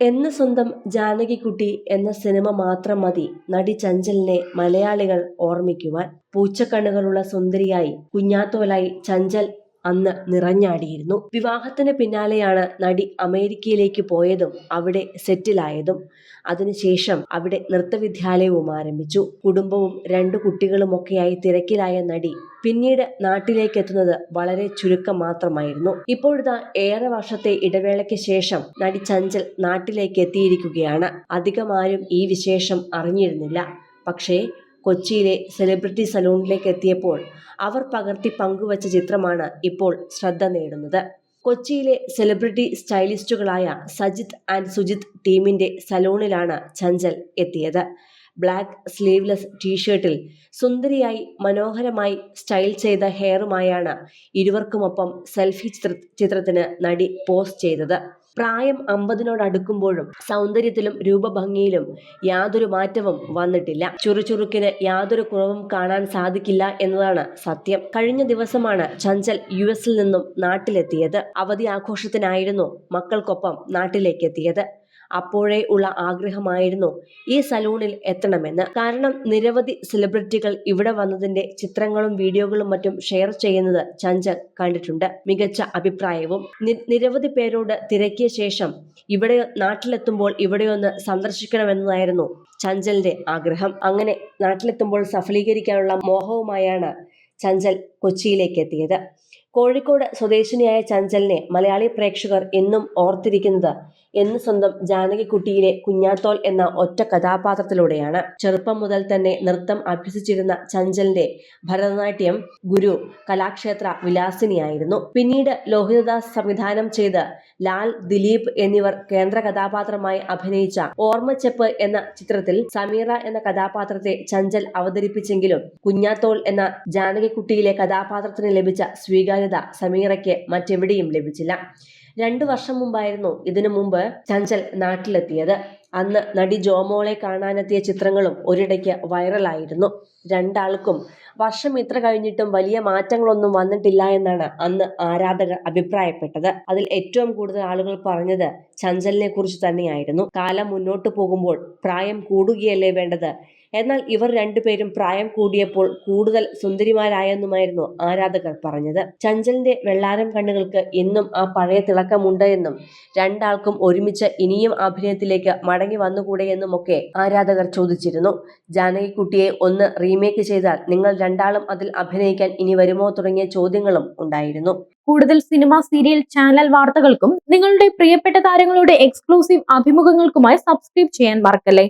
എന്ന് സ്വന്തം ജാനകിക്കുട്ടി എന്ന സിനിമ മാത്രം മതി നടി ചഞ്ചലിനെ മലയാളികൾ ഓർമ്മിക്കുവാൻ. പൂച്ചക്കണ്ണുകളുള്ള സുന്ദരിയായി കുഞ്ഞാത്തോലായി ചഞ്ചൽ അന്ന് നിറഞ്ഞാടിയിരുന്നു. വിവാഹത്തിന് പിന്നാലെയാണ് നടി അമേരിക്കയിലേക്ക് പോയതും അവിടെ സെറ്റിലായതും. അതിനുശേഷം അവിടെ നൃത്തവിദ്യാലയവും ആരംഭിച്ചു. കുടുംബവും രണ്ടു കുട്ടികളുമൊക്കെയായി തിരക്കിലായ നടി പിന്നീട് നാട്ടിലേക്ക് എത്തുന്നത് വളരെ ചുരുക്കം മാത്രമായിരുന്നു. ഇപ്പോഴത്തെ ഏറെ വർഷത്തെ ഇടവേളയ്ക്ക് ശേഷം നടി ചഞ്ചൽ നാട്ടിലേക്ക് എത്തിയിരിക്കുകയാണ് അധികമാരും ഈ വിശേഷം അറിഞ്ഞിരുന്നില്ല. പക്ഷേ കൊച്ചിയിലെ സെലിബ്രിറ്റി സലൂണിലേക്ക് എത്തിയപ്പോൾ അവർ പകർത്തി പങ്കുവച്ച ചിത്രമാണ് ഇപ്പോൾ ശ്രദ്ധ നേടുന്നത്. കൊച്ചിയിലെ സെലിബ്രിറ്റി സ്റ്റൈലിസ്റ്റുകളായ സജിത് ആൻഡ് സുജിത് ടീമിന്റെ സലൂണിലാണ് ചഞ്ചൽ എത്തിയത്. ബ്ലാക്ക് സ്ലീവ്ലെസ് ടീഷർട്ടിൽ സുന്ദരിയായി മനോഹരമായി സ്റ്റൈൽ ചെയ്ത ഹെയറുമായാണ് ഇരുവർക്കുമൊപ്പം സെൽഫി ചിത്രത്തിന് നടി പോസ്റ്റ് ചെയ്തത്. പ്രായം അമ്പതിനോടടുക്കുമ്പോഴും സൗന്ദര്യത്തിലും രൂപഭംഗിയിലും യാതൊരു മാറ്റവും വന്നിട്ടില്ല. ചുറുചുറുക്കിന് യാതൊരു കുറവും കാണാൻ സാധിക്കില്ല എന്നതാണ് സത്യം. കഴിഞ്ഞ ദിവസമാണ് ചഞ്ചൽ യു എസിൽ നിന്നും നാട്ടിലെത്തിയത്. അവധി ആഘോഷത്തിനായിരുന്നു മക്കൾക്കൊപ്പം നാട്ടിലേക്കെത്തിയത്. അപ്പോഴേ ഉള്ള ആഗ്രഹമായിരുന്നു ഈ സലൂണിൽ എത്തണമെന്ന്. കാരണം നിരവധി സെലിബ്രിറ്റികൾ ഇവിടെ വന്നതിന്റെ ചിത്രങ്ങളും വീഡിയോകളും മറ്റും ഷെയർ ചെയ്യുന്നത് ചഞ്ചൽ കണ്ടിട്ടുണ്ട്. മികച്ച അഭിപ്രായവും. നിരവധി പേരോട് തിരക്കിയ ശേഷം ഇവിടെ നാട്ടിലെത്തുമ്പോൾ ഇവിടെയൊന്ന് സന്ദർശിക്കണമെന്നതായിരുന്നു ചഞ്ചലിന്റെ ആഗ്രഹം. അങ്ങനെ നാട്ടിലെത്തുമ്പോൾ സഫലീകരിക്കാനുള്ള മോഹവുമായാണ് ചഞ്ചൽ കൊച്ചിയിലേക്കെത്തിയത്. കോഴിക്കോട് സ്വദേശിനിയായ ചഞ്ചലിനെ മലയാളി പ്രേക്ഷകർ എന്നും ഓർത്തിരിക്കുന്നത് എന്ന് സ്വന്തം ജാനകിക്കുട്ടിയിലെ കുഞ്ഞാത്തോൽ എന്ന ഒറ്റ കഥാപാത്രത്തിലൂടെയാണ്. ചെറുപ്പം മുതൽ തന്നെ നൃത്തം അഭ്യസിച്ചിരുന്ന ചഞ്ചലിന്റെ ഭരതനാട്യം ഗുരു കലാക്ഷേത്ര വിലാസിനിയായിരുന്നു. പിന്നീട് ലോഹിതദാസ് സംവിധാനം ചെയ്ത് ലാൽ, ദിലീപ് എന്നിവർ കേന്ദ്ര കഥാപാത്രമായി അഭിനയിച്ച ഓർമ്മച്ചെപ്പ് എന്ന ചിത്രത്തിൽ സമീറ എന്ന കഥാപാത്രത്തെ ചഞ്ചൽ അവതരിപ്പിച്ചെങ്കിലും കുഞ്ഞാത്തോൾ എന്ന ജാനകിക്കുട്ടിയിലെ കഥാപാത്രത്തിന് ലഭിച്ച സ്വീകാര്യത സമീറയ്ക്ക് മറ്റെവിടെയും ലഭിച്ചില്ല. രണ്ടു വർഷം മുമ്പായിരുന്നു ഇതിനു മുമ്പ് ചഞ്ചൽ നാട്ടിലെത്തിയത്. അന്ന് നടി ജോമോളെ കാണാനെത്തിയ ചിത്രങ്ങളും ഒരിടയ്ക്ക് വൈറലായിരുന്നു. രണ്ടാൾക്കും വർഷം ഇത്ര കഴിഞ്ഞിട്ടും വലിയ മാറ്റങ്ങളൊന്നും വന്നിട്ടില്ല എന്നാണ് അന്ന് ആരാധകർ അഭിപ്രായപ്പെട്ടത്. അതിൽ ഏറ്റവും കൂടുതൽ ആളുകൾ പറഞ്ഞത് ചഞ്ചലിനെ കുറിച്ച് തന്നെയായിരുന്നു. കാലം മുന്നോട്ട് പോകുമ്പോൾ പ്രായം കൂടുകയല്ലേ വേണ്ടത്. എന്നാൽ ഇവർ രണ്ടുപേരും പ്രായം കൂടിയപ്പോൾ കൂടുതൽ സുന്ദരിമാരായെന്നുമായിരുന്നു ആരാധകർ പറഞ്ഞത്. ചഞ്ചലിന്റെ വെള്ളാരം കണ്ണുകൾക്ക് ഇന്നും ആ പഴയ തിളക്കമുണ്ട് എന്നും രണ്ടാൾക്കും ഒരുമിച്ച് ഇനിയും അഭിനയത്തിലേക്ക് മടങ്ങി വന്നുകൂടെയെന്നുമൊക്കെ ആരാധകർ ചോദിച്ചിരുന്നു. ജാനകിക്കുട്ടിയെ ഒന്ന് റീമേക്ക് ചെയ്താൽ നിങ്ങൾ രണ്ടാളും അതിൽ അഭിനയിക്കാൻ ഇനി വരുമോ തുടങ്ങിയ ചോദ്യങ്ങളും ഉണ്ടായിരുന്നു. കൂടുതൽ സിനിമ, സീരിയൽ, ചാനൽ വാർത്തകൾക്കും നിങ്ങളുടെ പ്രിയപ്പെട്ട താരങ്ങളുടെ എക്സ്ക്ലൂസീവ് അഭിമുഖങ്ങൾക്കുമായി സബ്സ്ക്രൈബ് ചെയ്യാൻ മറക്കല്ലേ